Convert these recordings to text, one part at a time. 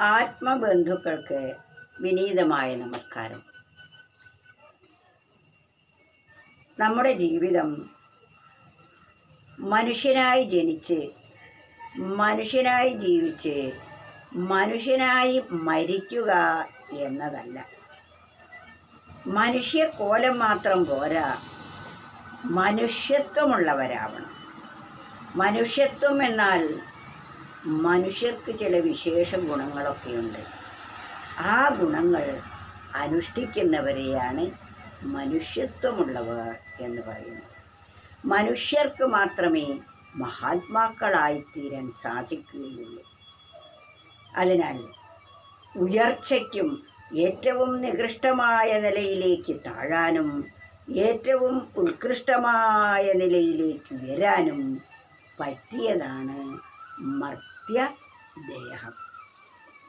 ആത്മബന്ധുക്കൾക്ക് വിനീതമായ നമസ്കാരം. നമ്മുടെ ജീവിതം മനുഷ്യനായി ജനിച്ച് മനുഷ്യനായി ജീവിച്ച് മനുഷ്യനായി മരിക്കുക എന്നതല്ല. മനുഷ്യക്കോലം മാത്രം പോരാ മനുഷ്യത്വമുള്ളവരാവണം. മനുഷ്യത്വം എന്നാൽ മനുഷ്യർക്ക് ചില വിശേഷ ഗുണങ്ങളൊക്കെയുണ്ട്. ആ ഗുണങ്ങൾ അനുഷ്ഠിക്കുന്നവരെയാണ് മനുഷ്യത്വമുള്ളവർ എന്ന് പറയുന്നത്. മനുഷ്യർക്ക് മാത്രമേ മഹാത്മാക്കളായിത്തീരാൻ സാധിക്കുകയുള്ളൂ. അതിനാൽ ഉയർച്ചയ്ക്കും ഏറ്റവും നികൃഷ്ടമായ നിലയിലേക്ക് താഴാനും ഏറ്റവും ഉത്കൃഷ്ടമായ നിലയിലേക്ക് വരാനും പറ്റിയതാണ് മർത്യദേഹം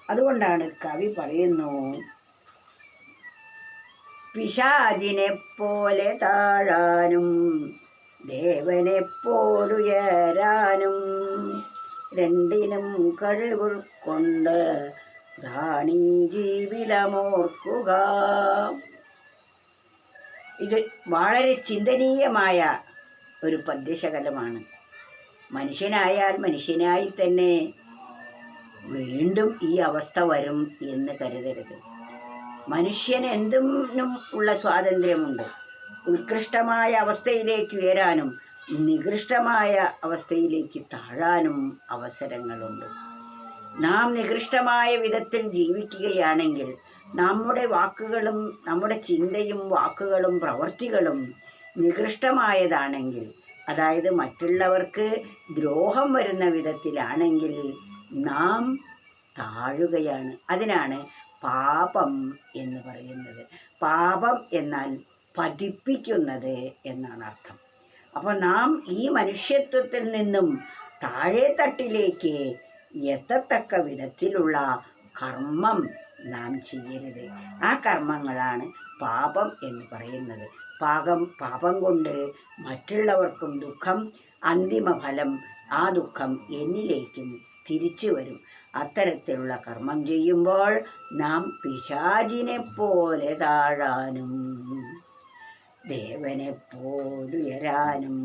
അതുകൊണ്ടാണ് കവി പറയുന്നു പിശാചിനെ പോലെ താഴാനും ദേവനെ പോലുയരാനും രണ്ടിനും കഴിവുൾക്കൊണ്ട് ധാണി ജീവിതമോർക്കുക ഇത് വളരെ ചിന്തനീയമായ ഒരു പദ്യശകലമാണ്. മനുഷ്യനായാൽ മനുഷ്യനായി തന്നെ വീണ്ടും ഈ അവസ്ഥ വരും എന്ന് കരുതരുത്. മനുഷ്യൻ എന്തിനും ഉള്ള സ്വാതന്ത്ര്യമുണ്ട്. ഉത്കൃഷ്ടമായ അവസ്ഥയിലേക്ക് ഉയരാനും നികൃഷ്ടമായ അവസ്ഥയിലേക്ക് താഴാനും അവസരങ്ങളുണ്ട്. നാം നികൃഷ്ടമായ വിധത്തിൽ ജീവിക്കുകയാണെങ്കിൽ നമ്മുടെ വാക്കുകളും നമ്മുടെ ചിന്തയും വാക്കുകളും പ്രവൃത്തികളും നികൃഷ്ടമായതാണെങ്കിൽ അതായത് മറ്റുള്ളവർക്ക് ദ്രോഹം വരുന്ന വിധത്തിലാണെങ്കിൽ നാം താഴുകയാണ്. അതിനാണ് പാപം എന്ന് പറയുന്നത്. പാപം എന്നാൽ പതിപ്പിക്കുന്നത് എന്നാണ് അർത്ഥം. അപ്പോൾ നാം ഈ മനുഷ്യത്വത്തിൽ നിന്നും താഴെ തട്ടിലേക്ക് എത്തത്തക്ക വിധത്തിലുള്ള കർമ്മം നാം ചെയ്യരുത്. ആ കർമ്മങ്ങളാണ് പാപം എന്ന് പറയുന്നത്. പാകം പാപം കൊണ്ട് മറ്റുള്ളവർക്കും ദുഃഖം അന്തിമഫലം ആ ദുഃഖം എന്നിലേക്കും തിരിച്ചു വരും. അത്തരത്തിലുള്ള കർമ്മം ചെയ്യുമ്പോൾ നാം പിശാചിനെ പോലെ താഴാനും ദേവനെ പോലുയരാനും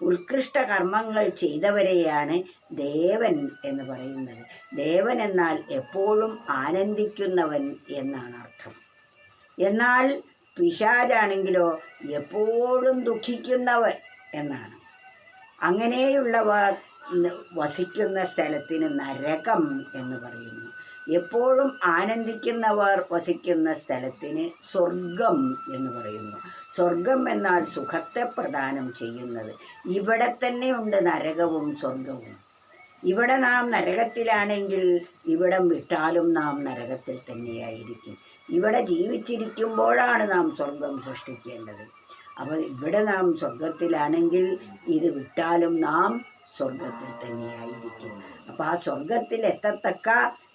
ഉത്കൃഷ്ട കർമ്മങ്ങൾ ചെയ്തവരെയാണ് ദേവൻ എന്ന് പറയുന്നത്. ദേവൻ എന്നാൽ എപ്പോഴും ആനന്ദിക്കുന്നവൻ എന്നാണ് അർത്ഥം. എന്നാൽ പിശാചാണെങ്കിലോ എപ്പോഴും ദുഃഖിക്കുന്നവൻ എന്നാണ്. അങ്ങനെയുള്ളവർ വസിക്കുന്ന സ്ഥലത്തിന് നരകം എന്ന് പറയുന്നു. എപ്പോഴും ആനന്ദിക്കുന്നവർ വസിക്കുന്ന സ്ഥലത്തിന് സ്വർഗം എന്ന് പറയുന്നു. സ്വർഗം എന്നാൽ സുഖത്തെ പ്രദാനം ചെയ്യുന്നത്. ഇവിടെ തന്നെ ഉണ്ട് നരകവും സ്വർഗവും. ഇവിടെ നാം നരകത്തിലാണെങ്കിൽ ഇവിടം വിട്ടാലും നാം നരകത്തിൽ തന്നെയായിരിക്കും. ഇവിടെ ജീവിച്ചിരിക്കുമ്പോഴാണ് നാം സ്വർഗം സൃഷ്ടിക്കേണ്ടത്. അപ്പോൾ ഇവിടെ നാം സ്വർഗത്തിലാണെങ്കിൽ ഇത് വിട്ടാലും നാം സ്വർഗത്തിൽ തന്നെയായിരിക്കും. അപ്പോൾ ആ സ്വർഗത്തിൽ എത്തത്തക്ക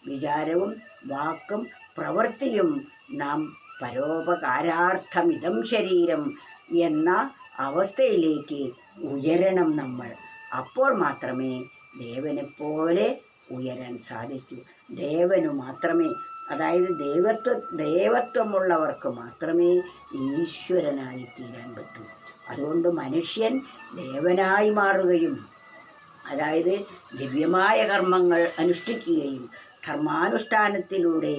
വിചാരവും വാക്കും പ്രവൃത്തിയും നാം പരോപകാരാർത്ഥമിതം ശരീരം എന്ന അവസ്ഥയിലേക്ക് ഉയരണം നമ്മൾ. അപ്പോൾ മാത്രമേ ദേവനെപ്പോലെ പോലെ ഉയരാൻ സാധിക്കൂ. ദേവനു മാത്രമേ അതായത് ദൈവത്വ ദൈവത്വമുള്ളവർക്ക് മാത്രമേ ഈശ്വരനായി തീരാൻ പറ്റൂ. അതുകൊണ്ട് മനുഷ്യൻ ദേവനായി മാറുകയും അതായത് ദിവ്യമായ കർമ്മങ്ങൾ അനുഷ്ഠിക്കുകയും കർമാനുഷ്ഠാനത്തിലൂടെ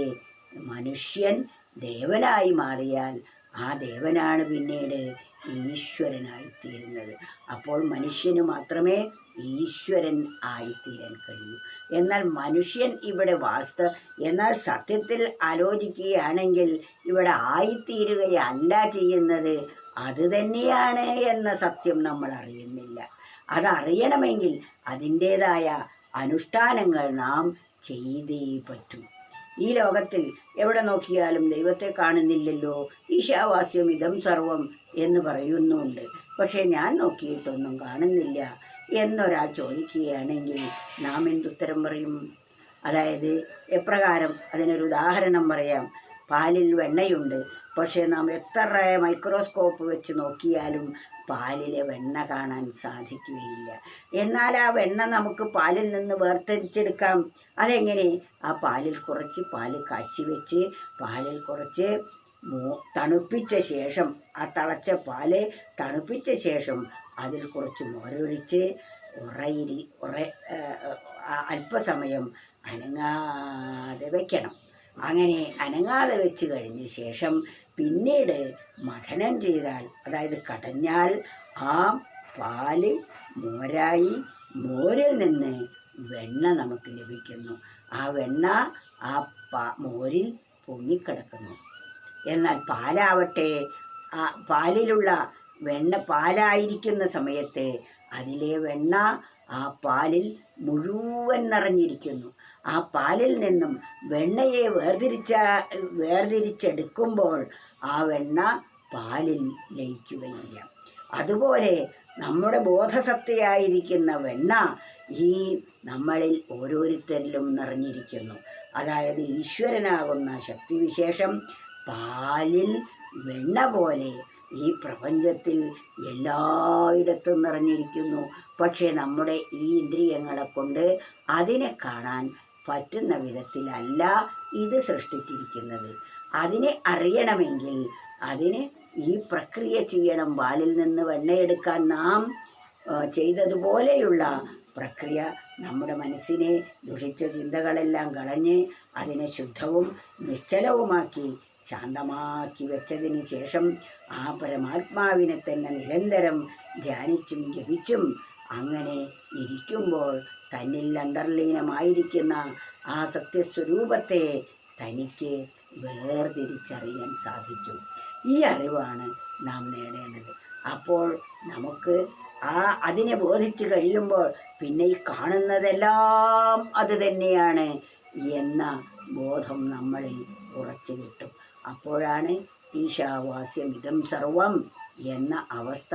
മനുഷ്യൻ ദേവനായി മാറിയാൽ ആ ദേവനാണ് പിന്നീട് ഈശ്വരനായിത്തീരുന്നത്. അപ്പോൾ മനുഷ്യന് മാത്രമേ ഈശ്വരൻ ആയിത്തീരാൻ കഴിയൂ. എന്നാൽ മനുഷ്യൻ ഇവിടെ വാസ്ത എന്നാൽ സത്യത്തിൽ ആലോചിക്കുകയാണെങ്കിൽ ഇവിടെ ആയിത്തീരുകയല്ല ചെയ്യുന്നത്. അത് തന്നെയാണ് എന്ന സത്യം നമ്മൾ അറിയുന്നില്ല. അതറിയണമെങ്കിൽ അതിന്റേതായ അനുഷ്ഠാനങ്ങൾ നാം ചെയ്തേ പറ്റൂ. ഈ ലോകത്തിൽ എവിടെ നോക്കിയാലും ദൈവത്തെ കാണുന്നില്ലല്ലോ. ഈശാവാസ്യം ഇതം സർവം എന്ന് പറയുന്നുണ്ട്. പക്ഷേ ഞാൻ നോക്കിയിട്ടൊന്നും കാണുന്നില്ല എന്നൊരാൾ ചോദിക്കുകയാണെങ്കിൽ നാം എന്തുത്തരം പറയും? അതായത് എപ്രകാരം? അതിനൊരു ഉദാഹരണം പറയാം. പാലിൽ വെണ്ണയുണ്ട്. പക്ഷേ നാം എത്ര മൈക്രോസ്കോപ്പ് വെച്ച് നോക്കിയാലും പാലിലെ വെണ്ണ കാണാൻ സാധിക്കുകയില്ല. എന്നാൽ ആ വെണ്ണ നമുക്ക് പാലിൽ നിന്ന് വേർതിരിച്ചെടുക്കാം. അതെങ്ങനെ? ആ പാലിൽ കുറച്ച് പാൽ കാച്ചി വെച്ച് പാലിൽ കുറച്ച് തണുപ്പിച്ച ശേഷം ആ തിളച്ച പാൽ തണുപ്പിച്ച ശേഷം അതിൽ കുറച്ച് മോരൊഴിച്ച് ഉറയിരി ഉറ അല്പസമയം അനങ്ങാതെ വയ്ക്കണം അങ്ങനെ അനങ്ങാതെ വെച്ച് കഴിഞ്ഞ ശേഷം പിന്നീട് മഥനം ചെയ്താൽ അതായത് കടഞ്ഞാൽ ആ പാൽ മോരായി മോരിൽ നിന്ന് വെണ്ണ നമുക്ക് ലഭിക്കുന്നു. ആ വെണ്ണ ആ പാ മോരിൽ പൊങ്ങിക്കിടക്കുന്നു. എന്നാൽ പാലാവട്ടെ ആ പാലിലുള്ള വെണ്ണ പാലായിരിക്കുന്ന സമയത്ത് അതിലെ വെണ്ണ ആ പാലിൽ മുഴുവൻ നിറഞ്ഞിരിക്കുന്നു. ആ പാലിൽ നിന്നും വെണ്ണയെ വേർതിരിച്ച വേർതിരിച്ചെടുക്കുമ്പോൾ ആ വെണ്ണ പാലിൽ ലയിക്കുകയില്ല. അതുപോലെ നമ്മുടെ ബോധസത്തയായിരിക്കുന്ന വെണ്ണ ഈ നമ്മളിൽ ഓരോരുത്തരിലും നിറഞ്ഞിരിക്കുന്നു. അതായത് ഈശ്വരനാകുന്ന ശക്തിവിശേഷം പാലിൽ വെണ്ണ പോലെ ഈ പ്രപഞ്ചത്തിൽ എല്ലായിടത്തും നിറഞ്ഞിരിക്കുന്നു. പക്ഷേ നമ്മുടെ ഈ ഇന്ദ്രിയങ്ങളെ കൊണ്ട് അതിനെ കാണാൻ പറ്റുന്ന വിധത്തിലല്ല ഇത് സൃഷ്ടിച്ചിരിക്കുന്നത്. അതിനെ അറിയണമെങ്കിൽ അതിന് ഈ പ്രക്രിയ ചെയ്യണം. വാലിൽ നിന്ന് വെണ്ണയെടുക്കാൻ നാം ചെയ്തതുപോലെയുള്ള പ്രക്രിയ നമ്മുടെ മനസ്സിനെ ദുഷിച്ച ചിന്തകളെല്ലാം കളഞ്ഞ് അതിനെ ശുദ്ധവും നിശ്ചലവുമാക്കി ശാന്തമാക്കി വെച്ചതിന് ശേഷം ആ പരമാത്മാവിനെ തന്നെ നിരന്തരം ധ്യാനിച്ചും ജപിച്ചും അങ്ങനെ ഇരിക്കുമ്പോൾ തന്നിൽ അന്തർലീനമായിരിക്കുന്ന ആ സത്യസ്വരൂപത്തെ തനിക്ക് വേർതിരിച്ചറിയാൻ സാധിക്കും ഈ അറിവാണ് നാം നേടേണ്ടത്. അപ്പോൾ നമുക്ക് ആ അതിനെ ബോധിച്ച് കഴിയുമ്പോൾ പിന്നെ ഈ കാണുന്നതെല്ലാം അത് തന്നെയാണ് എന്ന ബോധം നമ്മളിൽ ഉറച്ചു കിട്ടും അപ്പോഴാണ് ഈശാവാസ്യം ഇതം സർവം എന്ന അവസ്ഥ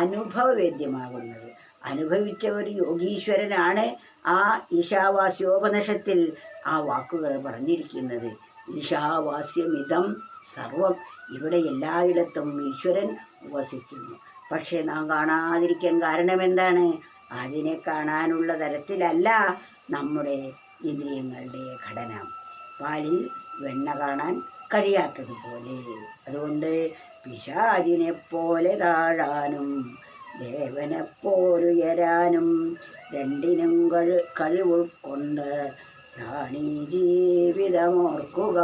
അനുഭവവേദ്യമാകുന്നത്. അനുഭവിച്ച ഒരു യോഗീശ്വരനാണ് ആ ഈശാവാസ്യോപനിഷത്തിൽ ആ വാക്കുകൾ പറഞ്ഞിരിക്കുന്നത്. ഈശാവാസ്യമിതം സർവം ഇവിടെ എല്ലായിടത്തും ഈശ്വരൻ വസിക്കുന്നു പക്ഷേ നാം കാണാതിരിക്കാൻ കാരണം എന്താണ് അതിനെ കാണാനുള്ള തരത്തിലല്ല നമ്മുടെ ഇന്ദ്രിയങ്ങളുടെ ഘടന. പാലിൽ വെണ്ണ കാണാൻ കഴിയാത്തതുപോലെ. അതുകൊണ്ട് പിശാചിനെ പോലെ താഴാനും ദേവനെ പോലുയരാനും രണ്ടിനും കഴി കഴിവുൾക്കൊണ്ട് പ്രാണി ജീവിതമോർക്കുക.